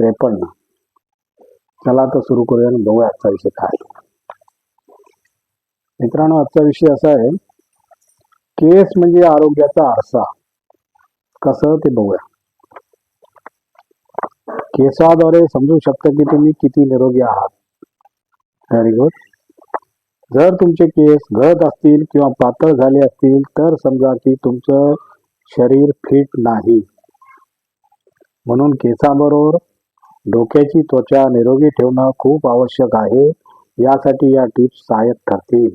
त्रेपन्न. चला आता सुरू करूया आणि बघूया आजचा विषय काय मित्रांनो आजचा विषय असा आहे केस म्हणजे आरोग्याचा आरसा. कसं ते बघूया. केसाद्वारे समजू शकता की तुम्ही किती निरोगी आहात. व्हेरी गुड जर तुमचे केस गळत असतील किंवा पातळ झाले असतील तर समजा की तुमचं शरीर फिट नाही. म्हणून केसाबरोबर डोक्याची त्वचा निरोगी ठेवणं खूप आवश्यक आहे. यासाठी या टिप्स सहाय्यक ठरतील.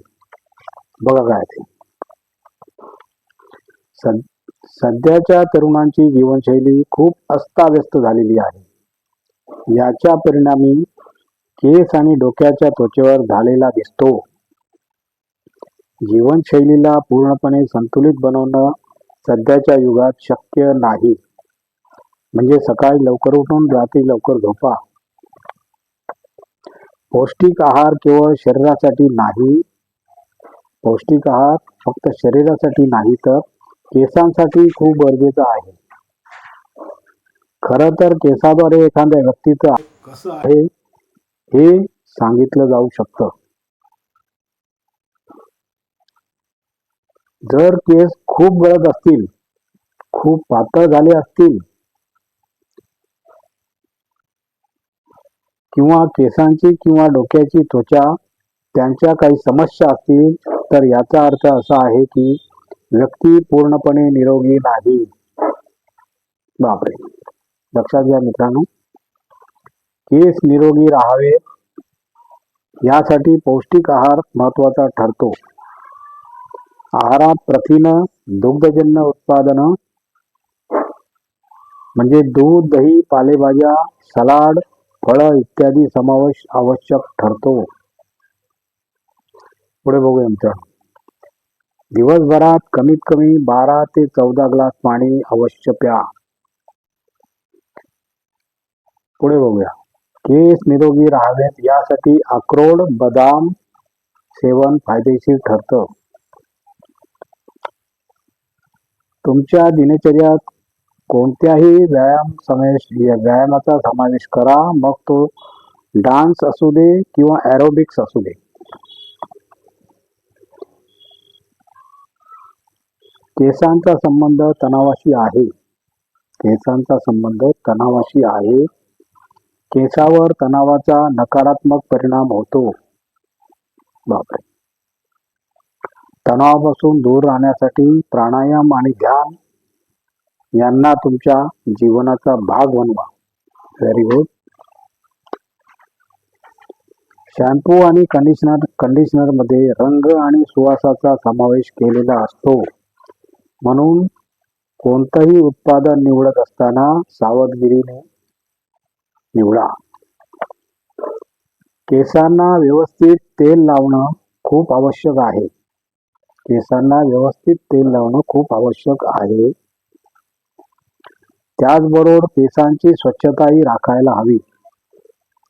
बघा काय ते. सद सध्याच्या तरुणांची जीवनशैली खूप अस्ताव्यस्त झालेली आहे. याच्या परिणामी केस आणि डोक्याच्या त्वचेवर झालेला दिसतो. जीवनशैलीला पूर्णपणे संतुलित बनवणं सध्याच्या युगात शक्य नाही. म्हणजे सकाळी लवकर उठून रात्री लवकर झोपा. पौष्टिक आहार केवळ शरीरासाठी नाही पौष्टिक आहार फक्त शरीरासाठी नाही तर केसांसाठी खूप गरजेचा आहे. खर तर केसाद्वारे एखाद्या व्यक्तीचं कसं आहे हे सांगितलं जाऊ शकतं. जर केस खूप गळत असतील खूप पातळ झाले असतील किंवा केसांची किंवा डोक्याची त्वचा त्यांच्या काही समस्या असतील तर याचा अर्थ असा आहे की व्यक्ती पूर्णपणे निरोगी नाही. बापरे. लक्षात घ्या मित्रांनो. केस निरोगी राहावे यासाठी पौष्टिक आहार महत्त्वाचा ठरतो. आहारात प्रथिन दुग्धजन्य उत्पादनं म्हणजे दूध दही पालेभाज्या सलाड फळं इत्यादी समावेश आवश्यक ठरतो. पुढे बघूया मित्रांनो. दिवसभरात कमीत कमी बारा ते चौदा ग्लास पाणी अवश्य प्या. पुढे बघूया. केस निरोगी राहावेत यासाठी अक्रोड बदाम सेवन फायदेशीर ठरतं. तुमच्या दिनचर्यात कोणत्याही व्यायाम समावेश व्यायामाचा समावेश करा. मग तो डान्स असू दे किंवा ॲरोबिक्स असू दे. केसांचा संबंध तणावाशी आहे. केसांचा संबंध तणावाशी आहे. केसावर तणावाचा नकारात्मक परिणाम होतो. बापरे. तणावापासून दूर राहण्यासाठी प्राणायाम आणि ध्यान यांना तुमच्या जीवनाचा भाग बनवा. व्हेरी गुड शॅम्पू आणि कंडिशनर कंडिशनरमध्ये रंग आणि सुवासाचा समावेश केलेला असतो. म्हणून कोणतंही उत्पादन निवडत असताना सावधगिरीने निवडा. केसांना व्यवस्थित तेल लावणं खूप आवश्यक आहे. केसांना व्यवस्थित तेल लावणं खूप आवश्यक आहे. त्याचबरोबर केसांची स्वच्छताही राखायला हवी.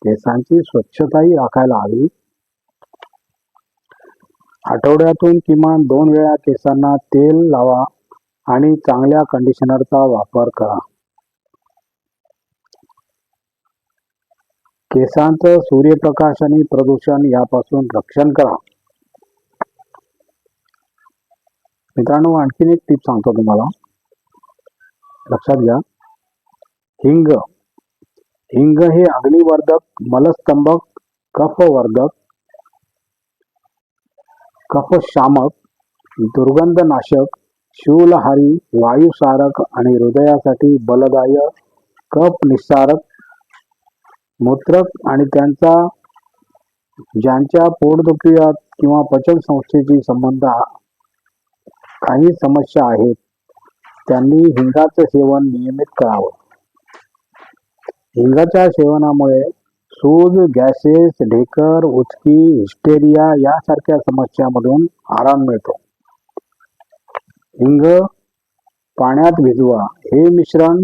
केसांची स्वच्छताही राखायला हवी. आठवड्यातून किमान दोन वेळा केसांना तेल लावा आणि चांगल्या कंडिशनरचा वापर करा. केसांचं सूर्यप्रकाश आणि प्रदूषण यापासून रक्षण करा. मित्रांनो आणखीन एक टीप सांगतो तुम्हाला. लक्षात घ्या. हिंग. हिंग हे अग्निवर्धक मलस्तंभक कफवर्धक कफशामक दुर्गंधनाशक शूलहारी वायुसारक आणि हृदयासाठी बलदाय कप निस्सारक मूत्रक आणि त्यांचा ज्यांच्या पोटदुखीत किंवा पचन संस्थेशी संबंध काही समस्या आहेत त्यांनी हिंगाचं सेवन नियमित करावं. हिंगाच्या सेवनामुळे सूज गॅसेस ढेकर उचकी हिस्टेरिया यासारख्या समस्यामधून आराम मिळतो. हिंग पाण्यात भिजवा. हे मिश्रण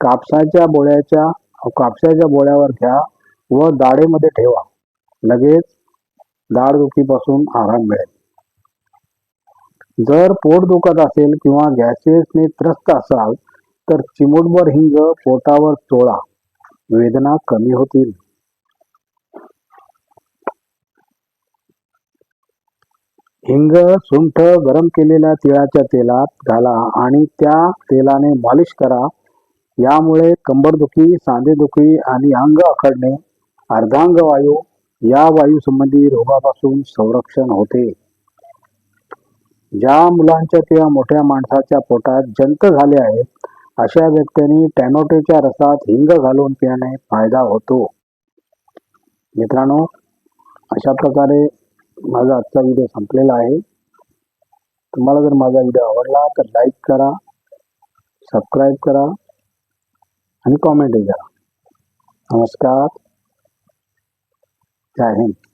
कापसाच्या बोळ्याच्या कापसाच्या बोळ्यावर घ्या व दाढेमध्ये ठेवा. लगेच दाढदुखीपासून आराम मिळेल. जर पोट दुखत असेल किंवा गॅसेसने त्रस्त असाल तर चिमूटभर हिंग पोटावर चोळा. वेदना कमी होतील. हिंग सुंठ गरम केलेल्या तिळाच्या तेलात घाला आणि त्या तेलाने मालिश करा. यामुळे कंबरदुखी सांधेदुखी आणि अंग आखडणे अर्धांग वायू या वायू संबंधी रोगापासून संरक्षण होते. ज्या मुलांच्या किंवा मोठ्या माणसाच्या पोटात जंत झाले आहेत अशा व्यक्तींनी टॅमॅटोच्या रसात हिंग घालून पिण्याने फायदा होतो. मित्रांनो अशा प्रकारे माझा आजचा व्हिडिओ संपलेला आहे. तुम्हाला जर माझा व्हिडिओ आवडला तर लाईक करा सबस्क्राईब करा आणि कॉमेंटही करा. नमस्कार. जय हिंद.